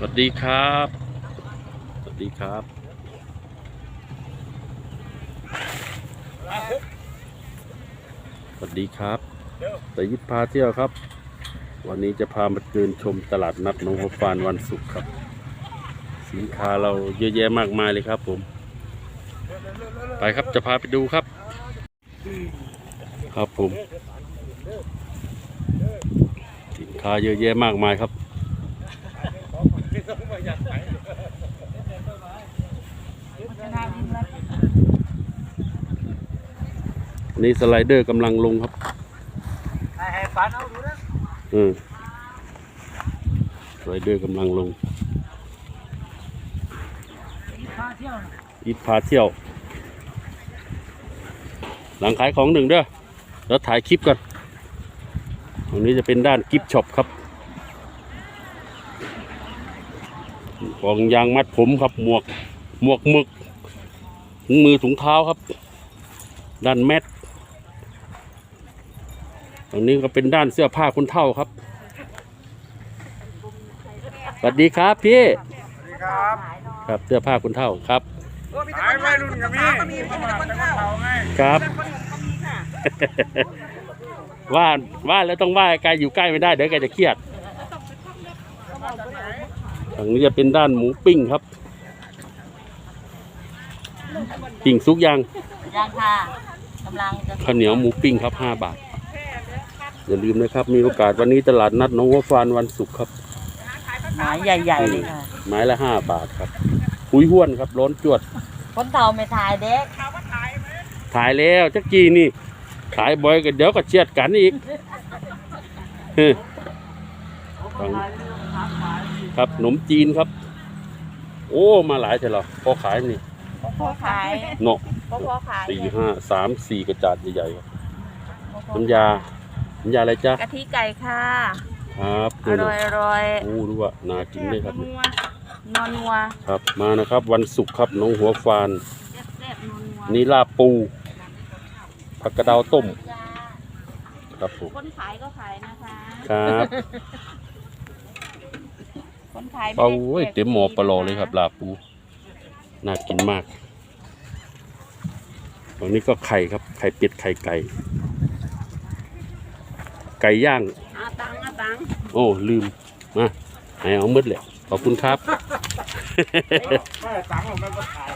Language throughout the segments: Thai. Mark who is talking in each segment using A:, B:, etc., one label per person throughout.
A: สวัสดีครับ สวัสดีครับ สวัสดีครับแต่ยิปพาเที่ยวครับ วันนี้จะพามาเดินชมตลาดนัดหนองหัวฟานวันศุกร์ครับ สินค้าเราเยอะแยะมากมายเลยครับผม ไปครับจะพาไปดูครับ ครับผม สินค้าเยอะแยะมากมายครับ นี่สไลเดอร์กำลังลงครับ
B: ให้ฟันเอาดูนะ
A: อืมสไลเดอร์กำลังลง
B: พาเที่ยว
A: อีทพาเที่ยว หลังขายของหนึ่งเด้อแล้วถ่ายคลิปก่อนตรงนี้จะเป็นด้านกิฟช็อปครับ ของยางมัดผมครับ หมวกหมวกหมึกถุงมือถุงเท้าครับ ด้านแมทตรงนี้ก็เป็นด้านเสื้อผ้าคนเท่าครับสวัสดีครับพี่
B: สวัสดีครับ
A: ครับเสื้อผ้าคนเท่าครับ
B: ขายวัยรุ่นกับมีมีคนคนเท่าไง
A: ครับ ว่าว่าแล้วต้องว่าไกลอยู่ใกล้ไม่ได้เดี๋ยวแกจะเครียด ทางนี้จะเป็นด้านหมูปิ้งครับ ปิ้งซุกยัง
C: ยังค่ะกำลังจะ
A: ข้าวเหนียวหมูปิ้งครับห้าบาท อย่าลืมนะครับ มีโอกาสวันนี้ตลาดนัดหน้องหัวฟานวันศุกร์ครับ
C: หมายใหญ่ๆเลยค่ะ
A: ไม้ละห้าบาทครับหุยห้วนครับร้อนจวด
C: คนเต่าไม่ถ่ายเด็ก
A: ถ่ายแล้วจักกี้นี่ขายบ่อยกันเดี๋ยวก็เชียดกันอีกเฮ้ย ครับขนมจีนครับ โอ้มาหลายเถอะเหรอพอขายนี่
C: พ่อขาย
A: เนาะ
C: พ่อพ่อขาย
A: สี่ห้าสามสี่กระจาดใหญ่ๆครับน้ำยาน้ำยาอะไรจ๊ะ
C: กะทิไก่ค่ะ
A: ครับ
C: อ
A: นี่
C: ร่อยอร่อย
A: โอ้ดูว่าน่ากินเลยครับ
C: นัวนัวนัว
A: ครับมานะครับ วันศุกร์ครับหน้องหัวฟาน
C: แซ่บๆนัวนัว
A: นี่ลาบปูผักกระเดาวต้ม ครับผม
C: คนขายก็ขายนะคะ
A: ครับ
C: คนขายไม่
A: เอา
C: ได้
A: เว้ยเต็มหมอปลอเลยครับลาบปู น่ากินมากตรงนี้ก็ไข่ครับ ไข่เป็ดไข่ไก่ ไก่ย่าง
C: อาตังอาตัง
A: โอ้ลืมมาให้เอามืดเลยขอบคุณครับ
B: ไม่ตังค์ผมมันก็ขาย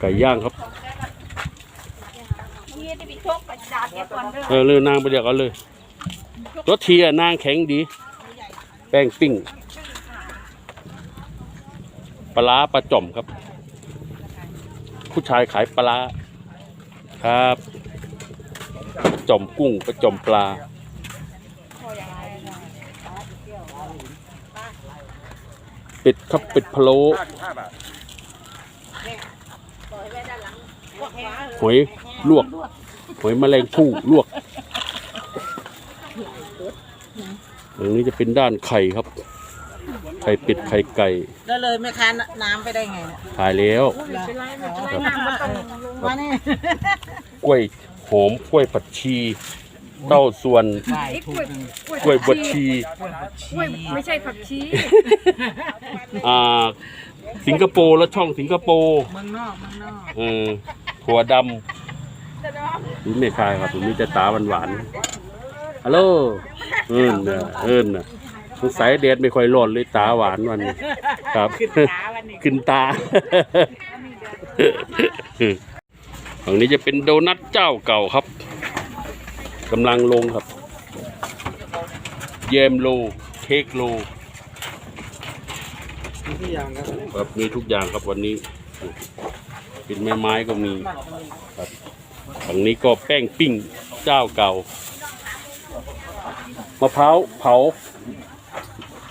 A: ไก่ย่างครับ
C: นี่จะไปชกประจาดแกก่อนเด้อ
A: เออเลยนางไปเดียวกันเลยรสเทียนางแข็งดี แป้งปิ้งปลาปลาจ่อมครับ ผู้ชายขายปลาครับปลาจ่อมกุ้งปลาจ่อมปลา เป็ดครับเป็ดพะโล้
B: ห้าสิบห้าบาท
A: หอยลวกหอยแมลงภู่ลวก ตรงนี้จะเป็นด้านไข่ครับ ไข่เป็ดไข่ไก่
D: แล้วเลยแม่ค้าน้ำไปได้ไงเนี่ย
A: ขายแล้ว
D: น้ำมันต้องมานี่
A: กล้วยหอมกล้วยผัดชี เต้าส่วน
D: ใช่ถูกหนึ่ง
A: กล้วยบวชชี
E: กล้วยไม่ใช่ผักชี
A: อ่า สิงคโปร์แล้วช่องสิงคโปร์
D: เมืองนอกเมืองนอก
A: เออถั่วดำนี่ไม่คายครับผมมีแต่ตาหวานหวานๆฮัลโหล เอิญนะเอิญนะสงสัยเดดไม่ค่อยร้อนเลยตาหวานวันนี้ครับขึ้นตาฝั่งนี้จะเป็นโดนัทเจ้าเก่าครับกำลังลงครับเยมโลเค้กโล
B: ที่อย่างครับ
A: ครับมีทุกอย่างครับวันนี้เป็นไม้ไม้ก็มีครับฝั่งนี้ก็แป้งปิ้งเจ้าเก่า มะพร้าวเผา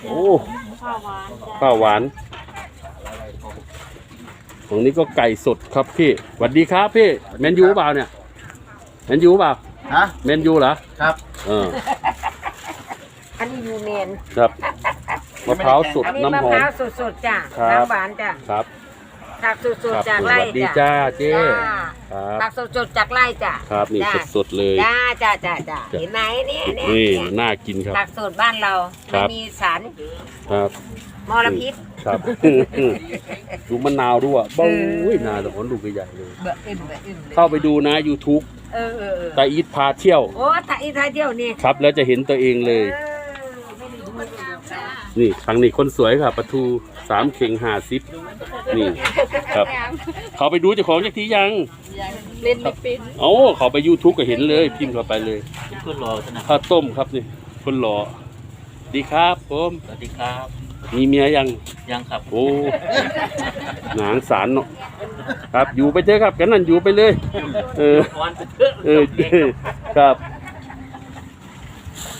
A: โอ้
C: ข้าวหวานจ้ะ
A: ข้าวหวานฝั่งนี้ก็ไก่สดครับพี่สวัสดีครับพี่แมนยูเปล่าเนี่ยแมนยูเปล่า
B: ฮะ
A: แมนยูเหรอ
B: ครับ
A: เออ
E: อันนี้ยูเมน
A: ครับมะพร้าวสด
E: อันนี้มะ
A: น้ำหอ
E: พ
A: ม
E: ร้าวสดๆจ้ะ
A: ครับ
E: น้ำหวานจ้ะ
A: ครับ
E: ผักส
A: ค
E: ด
A: รับ
E: ๆจาก
A: ส
E: ไร่
A: วัสดี
E: จ้ะ
A: จ้าเจ๊
E: จ้า
A: ครับ
E: ผักสดๆจากไร่จ้ะ
A: ครับนี่
E: จ้ะ
A: สดๆเลย
E: จ้าจ้าจ้าจ้า
A: จ้ะ
E: เห็นไหมเนี่ยเนี่ย
A: นี่
E: เนี่ย
A: น่ากินครับ
E: ผักสดบ้านเรา
A: ครั
E: ไม่
A: บ
E: มีสาร
A: ครับ
E: มลพิษ
A: ครับดูมะนาวด้วยบ้ยนาแต่คนดูใหญ่ๆเลย
E: เบอะอิ่มเบอะอิ่มเลย
A: เข้าไปดูนะ YouTube
E: เออเออเออ
A: ตาอีทพาเที่ยว
E: โอ้ถ่ายอีถ่ายเที่ยวนี่
A: ครับ แล้วจะเห็นตัวเองเลย
E: เออไม่ได้ดูคนงามจ้ะ
A: นี่ทางนี้คนสวยครับปลาทูสามเข่งห้าสิบนี่ครับ เขาไปดูเจ้าของจากที่ยัง
C: เล่นไม่เป็น
A: โอ้เขาไป YouTube ก็เห็นเลย พิมพ์เข้าไปเลย
F: คุณรอขนาด
A: ข้าวต้มครับนี่คนหล่อดีครับผม
F: สวัสดีครับ
A: มีเมียยัง
F: ยังครับ
A: โอ้หนางสารเนาะครับอยู่ไปเถอะครับกันนั่นอยู่ไปเลย เออ
F: วันเป็นเพื่อน
A: เออครับ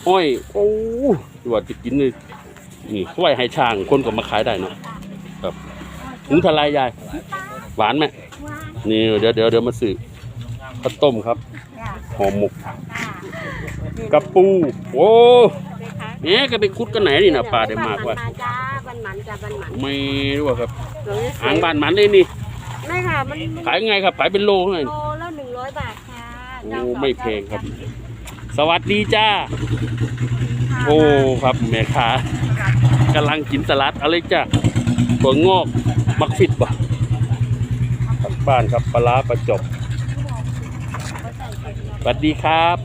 A: อ้อยโอ้ว่าจะกินเลยนี่กล้วยไห้ช่างคนก็มาขายได้เนาะครับถุงทลายยาย หวานไหม นี่เดี๋ยวเดี๋ยวเดี๋ยวมาซื้อข้าวต้มครับห่อหมกกระปูโอ้เนี่ยก็ไปคุดกันไหนนี่นะปลาได้มากว่า
C: จ้าบันหมันจ้าบันหมัน
A: ไม่รู้ว่าครับ
C: เดี๋ยวนี้
A: หางบ้านหมันเลยนี่
C: ไม่ค่ะมันมัน
A: ขายไงครับขายเป็นโลเท่าไหร่
C: โลละหนึ่งร้อยบาทค่ะ
A: โอ้
C: เจ้าเก่า
A: ไม่แพงครับ สวัสดีจ้า โอ้ครับแม่ค้ากำลังกินสลัดอะไรจ้ะถั่วงอกมักฟิตบ่ทาง บ้านครับปลาร้าประจบสวัสดีครับ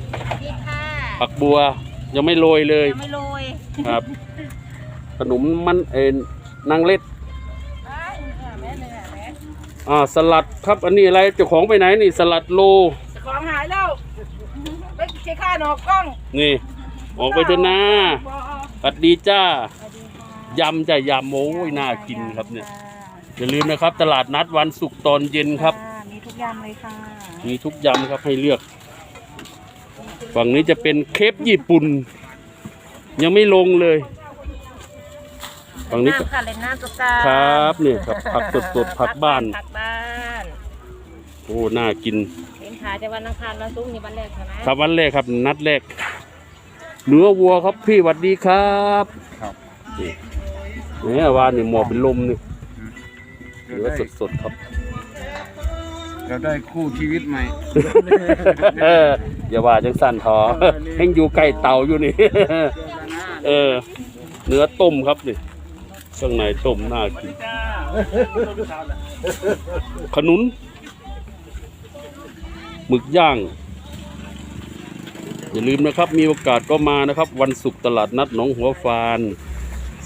C: ดีค่ะ
A: ปักบัวยังไม่โรยเลย
C: ยังไม่โรย
A: ครับ ขนมมันเอ็นนางเล็ดอ่าสลัดครับอันนี้อะไรเจ้าของไปไหนนี่สลัดโล
D: ของหายแล้วไปเช็คค่าหนอกกล้อง
A: นี่ ออกไปเถอะนะสวัสดีจ้ายำจ้ะยำโอ้ยน่ากินครับเนี่ย อย่าลืมนะครับ ตลาดนัดวันศุกร์ตอนเย็นครับ
C: มีทุกยำเลยค่ะ
A: มีทุกยำครับให้เลือก ฝั่งนี้จะเป็นเคปญี่ปุ่น ยังไม่ลงเลย ฝั่งนี้ก็
C: น้ำค่ะเล่นน้ำตุ๊กตา
A: ครับเนี่ยครับผักสดๆผักบ้าน
C: ผักบ้าน
A: โอ้น่ากิน
C: เห็นขายแต่วันอังคารวันศุกร์นี่วันแรกใช่ไหม
A: ครับวันแรกครับนัดแรก เนื้อวัวครับพี่หวัดดีครับนี่เนี่ยว่านี่หมอเป็นลมนี่ เนื้อสดๆครับ
B: เราได้คู่ชีวิตใหม่
A: เอออย่าว่าจังสั่นทอเฮงอยู่ใกล้เตาอยู่นี่ เออ เนื้อต้มครับนี่เครื่องในต้มน่ากินขนุนหมึกย่าง อย่าลืมนะครับ มีโอกาสก็มานะครับ วันศุกร์ตลาดนัดหนองหัวฟาน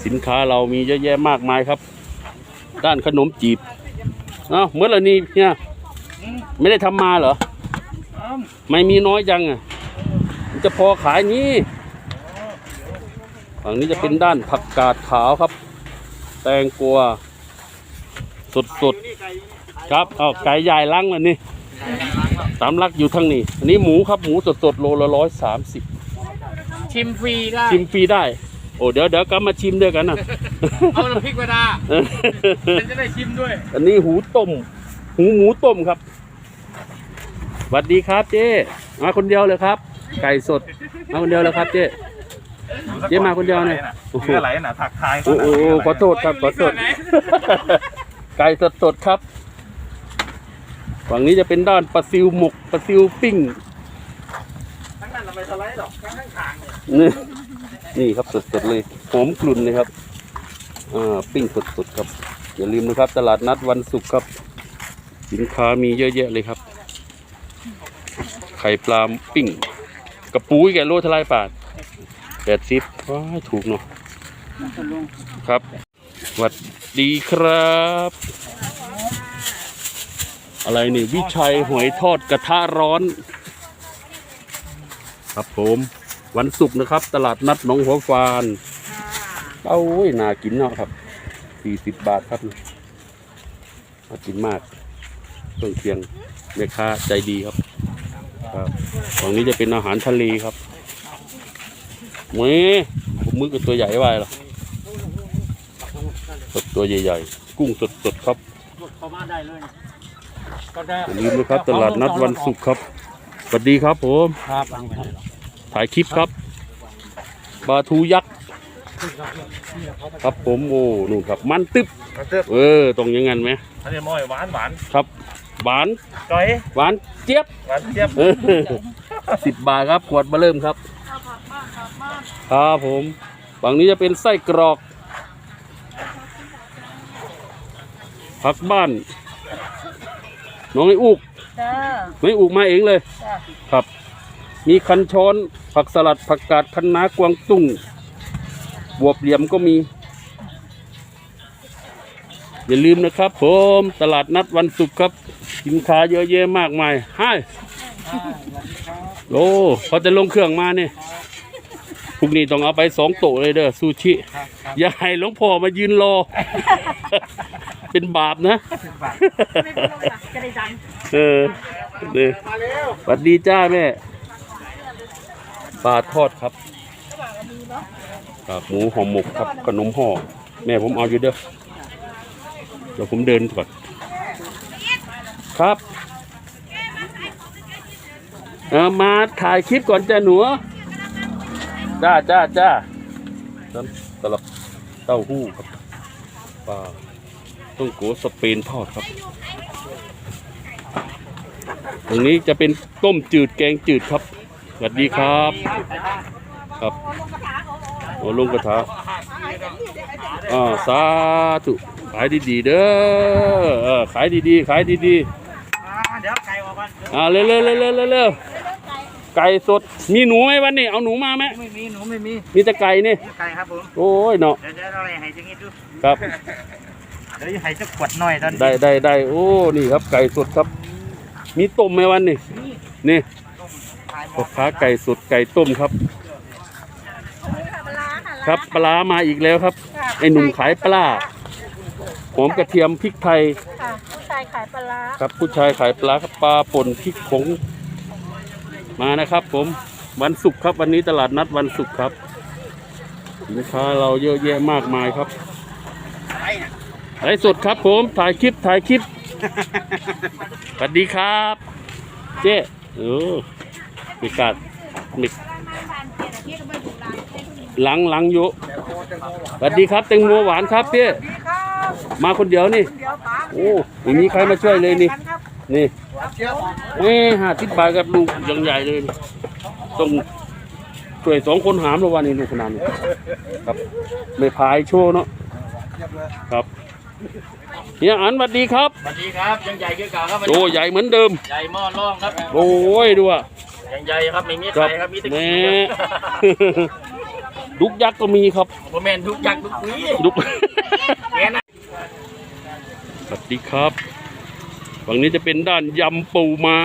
A: สินค้าเรามีเยอะแยะมากมายครับ ด้านขนมจีบเอ้าเมื่อไหร่นี่เนี่ยไม่ได้ทำมาเหรอ ไม่มีน้อยจังอะมันจะพอขายนี้ฝั่งนี้จะเป็นด้านผักกาดขาวครับ แตงกวาสดสดๆครับเอาไก่ใหญ่ล้างมันนี่สามลักอยู่ทางนี้ อันนี้หมูครับหมูสดสดๆโลละร้อยสามสิบ
B: ชิมฟรีได้
A: ชิมฟรีได้ โอ้เดี๋ยวเดี๋ยวก็มาชิมด้วยกันนะ
B: เอาน้ำพริกมาดาฉันจะได้ชิมด้วย
A: อันนี้หูต้ม หูหมูต้มครับสวัสดีครับเจ๊มาคนเดียวเลยครับ ไก่สด มาคนเดียวเลยครับเจ๊เจ๊มาคนเดียวเนี่ยโอ้โห
F: เพื่ออะไรน่ะถักทาย
A: โอ้โหขอโทษครับขอโทษ ไก่สดสดๆครับ ฝั่งนี้จะเป็นด้านปลาซิวหมกปลาซิวปิ้ง
F: ทั้งนั้นเราไปสไลด์หรอกทั้งทั้งทางเนี่ย
A: นี่ นี่ครับสดๆเลยหอมกลุ่นเลยครับอ่าปิ้งสดๆครับ อย่าลืมนะครับ ตลาดนัดวันศุกร์ครับ สินค้ามีเยอะแยะเลยครับ ไข่ปลาปิ้งกระปูอีกแกโลทลายบาทแปดสิบว้ายถูกเนาะครับสวัสดีครับ อะไรนี่ วิชัยหอยทอดกระทะร้อน ครับผม วันศุกร์นะครับ ตลาดนัดหนองหัวฟานเอ้ยน่ากินเนาะครับสี่สิบบาทครับน่ากินมากเครื่องเคียงแม่ค้าใจดีครับ ครับฝั่งนี้จะเป็นอาหารทะเลครับเมผมมือกับตัวใหญ่ไว้หรอสดตัวใหญ่ๆ กุ้งสดๆครับ
F: เข้ามาได้เลย
A: อย่าลืมนะครับตลาดนัดวันศุกร์ครับสวัสดีครับผม
F: ครับ
A: ถ่ายคลิปครับปลาทูยักษ์ครับผมโอ้นู่นครับ มันตึ๊บ
F: มันเติบ
A: เออตรงอยังงั้นไหม
F: อันนี้มอยหวานหวาน
A: ครับหวาน
F: ก้อย
A: หวานเจี๊ยบ
F: หวานเจี๊ยบ
A: สิบบาทครับขวดมาเริ่มครับครับผมฝั่งนี้จะเป็นไส้กรอกผักบ้านน้องไอ้อุก
C: จ้า
A: น้องไอ้อุกมาเองเลย
C: จ้า
A: ครับ มีคันช้อน ผักสลัดผักกาดคะน้ากวางตุ้ง บวบเหลี่ยมก็มี อย่าลืมนะครับผมตลาดนัดวันศุกร์ครับสินค้าเยอะแยะมากมายให้โอ้เขาจะลงเครื่องมาเนี่ยพรุ่งนี้ต้องเอาไปสองโต๊ะเลยเด้อซูชิ อย่าให้หลวงพ่อมายืนรอ เป็นบาปนะ
C: จะได้ดัง
A: เออเด้อสวัสดีจ้าแม่ ปลาทอดครับครับหมูห่อหมกครับขนมห่อแม่ผมเอาอยู่เด้อเดี๋ยวผมเดินก่อนครับเออมาถ่ายคลิปก่อนจ้าหนูจ้าจ้าจ้าน้ำสลับเต้าหู้ครับปลาต้องโกสเปนทอดครับ ตรงนี้จะเป็นต้มจืดแกงจืดครับ วัสดีครับ ครับโอ้ลุงกระถาอ่าสาธุขายดีๆเด้อเออขายดีๆขายดี
F: เดี๋ยวไก่ออกก่อน
A: ๆอ่าเร็วๆเร็วๆเร็วๆเร็วๆไก่สดมีหนูไหมวันนี้เอาหนูมาไหม
F: ไม่มีหนูไม่มี
A: มีแต่ไก่นี่
F: ไก่ครับผม
A: โอ้ยเนาะ
F: เดี๋ยวเดี๋ยวเราให้จังงี้ดู
A: ครับ
F: เดี๋ยวให้สักขวดหน่อยตอน
A: ได้ได้ได้โอ้นี่ครับไก่สดครับ มีต้มไหมวันนี้นี่ พ่อค้าไก่สดไก่ต้มครับ ครับปลามาอีกแล้วครับ ไอหนุ่มขายปลาหอมกระเทียมพริกไทย
C: ค่ะผู้ชายขายปลา
A: ครับผู้ชายขายปลาครับปลาป่นพริกผงมานะครับผมวันศุกร์ครับ วันนี้ตลาดนัดวันศุกร์ครับสินค้าเราเยอะแยะมากมายครับไลฟ์สดครับผมถ่ายคลิปถ่ายคลิปสวัสดีครับ เจ๊เออ มีกาดมีหลังหลังอยู่สวัสดีครับแตงโมหวานครับพี่มาคนเดียวนี่โอ้ไม่มีใครมาช่วยเลยนี่ นี่เอ้ห้าสิบบาทกับลูกยังใหญ่เลยนี่ต้องช่วยสองคนหามแล้ววันนี้ลูกขนาดนี้ครับไม่พายโชว์เนาะครับเฮียอันสวัสดีครับ
F: สวัสดีครับ ยังใหญ่คือเก่าครับ
A: โอ้ใหญ่เหมือนเดิม
F: ใหญ่หม้อร่องครับ
A: โอ้ยดูอะ
F: ยังใหญ่ครับไม่มี
A: ครั
F: ไข่
A: บ
F: ครับมีแต่
A: แห
F: ขี้
A: ม่ดุกยักษ์ก็มีครับ
F: ผมแมนทุกยักษ์ทุกปี
A: ดุก
F: แกนะ
A: สวัสดีครับ ฝั่งนี้จะเป็นด้านยำปูมา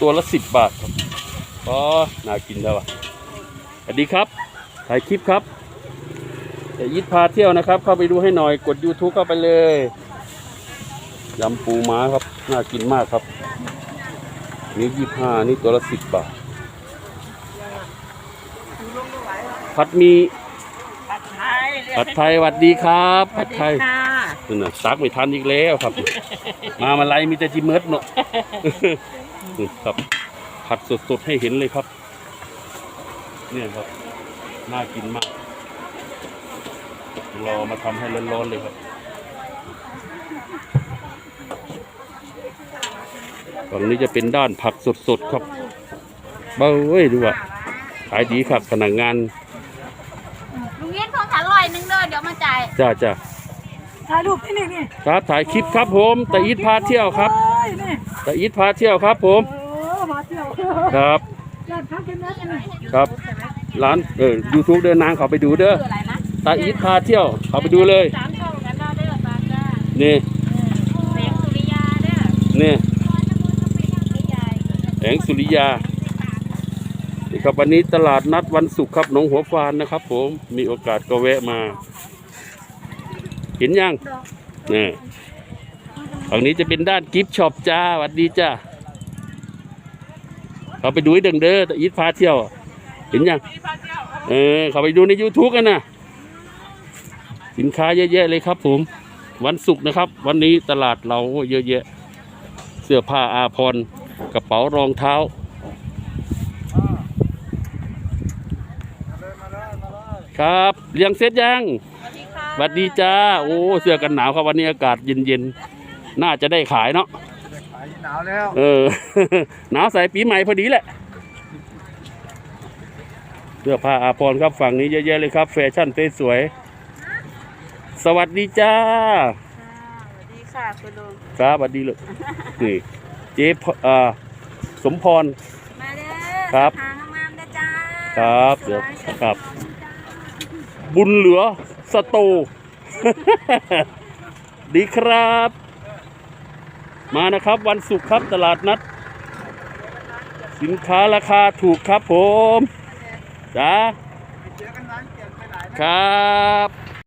A: ตัวละสิบบาทครับอ๋อน่ากินแล้วอะสวัสดีครับ ถ่ายคลิปครับแต่ยิดพาเที่ยวนะครับ เข้าไปดูให้หน่อย กด YouTube เข้าไปเลย ยำปูม้าครับ น่ากินมากครับ นี่ยี่ห้านี่ตัวละสิบบาท ผัดหมีผัดไทยสวัสดีครับ ผัดไทยนั่นน่ะซักไม่ทันอีกแล้วครับ มามาไลยมีแต่จิเมิร์ดเนาะนี่ครับ ผัดสดๆให้เห็นเลยครับ เนี่ยครับ น่ากินมาก รอมาทำให้ร้อนๆเลยครับ ฝั่งนี้จะเป็นด้านผักสดๆครับเบ้าเว้ยดูว่าขายดีครับพนักงาน
C: ลุงเย็นของขาลอยหนึงเด้อเดี๋ยวมาจ่าย
A: จ้าจ้า
D: ถ่ายรูปนี่นี่นี่
A: ครับถ่ายคลิปครับผมตะอีทพาเที่ยวครับ
D: เอ้ยนี่
A: ตะอีทพาเที่ยวครับผม
D: เออมาเที่ยว
A: ครับ
D: ร้านค้ากินนะกันนี่
A: ครับร้านเออยูทูบเดินนางเขาไปดูเด้อ
C: คืออะไรนะ
A: ตาอีทพาเที่ยวเขาไปดูเลย
C: สามช่องกันได้เด้อปาจ้า
A: นี่
C: เสียงสุริยาเด้อ
A: นี่
C: พี่ใหญ่
A: แสงสุริยานี่ครับวันนี้ตลาดนัดวันศุกร์ครับหนองหัวฟานนะครับ ผมมีโอกาสก็แวะมา เห็นยังนี่ฝั่งนี้จะเป็นด้านกิฟช็อปจ้าสวัสดีจ้าเขาไปดูให้เดิงเด้อตาอีทพาเที่ยว เห็นยังเออเขาไปดูใน YouTube กันนะสินค้าเยอะแยะเลยครับ ผม วันศุกร์นะครับ วันนี้ตลาดเราเยอะแยะ เสื้อผ้าอาภร กระเป๋ารองเท้า ครับเลี้ยงเสร็จยังสวัสดีจ้า โอ้เสื้อกันหนาวครับวันนี้อากาศเย็นๆ น่าจะได้ขายเนาะ
F: ขายหนาวแล้ว
A: เออ หนาวใส่ปีใหม่พอดีแหละเสื้อผ้าอาภรณ์ครับฝั่งนี้เยอะแยะเลยครับ แฟชั่นสวยๆสวัสดีจ้า
C: สวัสดีค่ะคุณลุง
A: ครับสวัสดีเลยนี่ เจ๊พอ่าสมพร
C: มาเด้อ
A: ครับ
C: หางามๆนะจ้า
A: ครับเดี๋ยวครับ บุญเหลือสตู ดีครับ มานะครับวันศุกร์ครับตลาดนัด สินค้าราคาถูกครับผมจ้า
F: เจอกันร้านเปลี่ยนไปหลาย
A: ครับ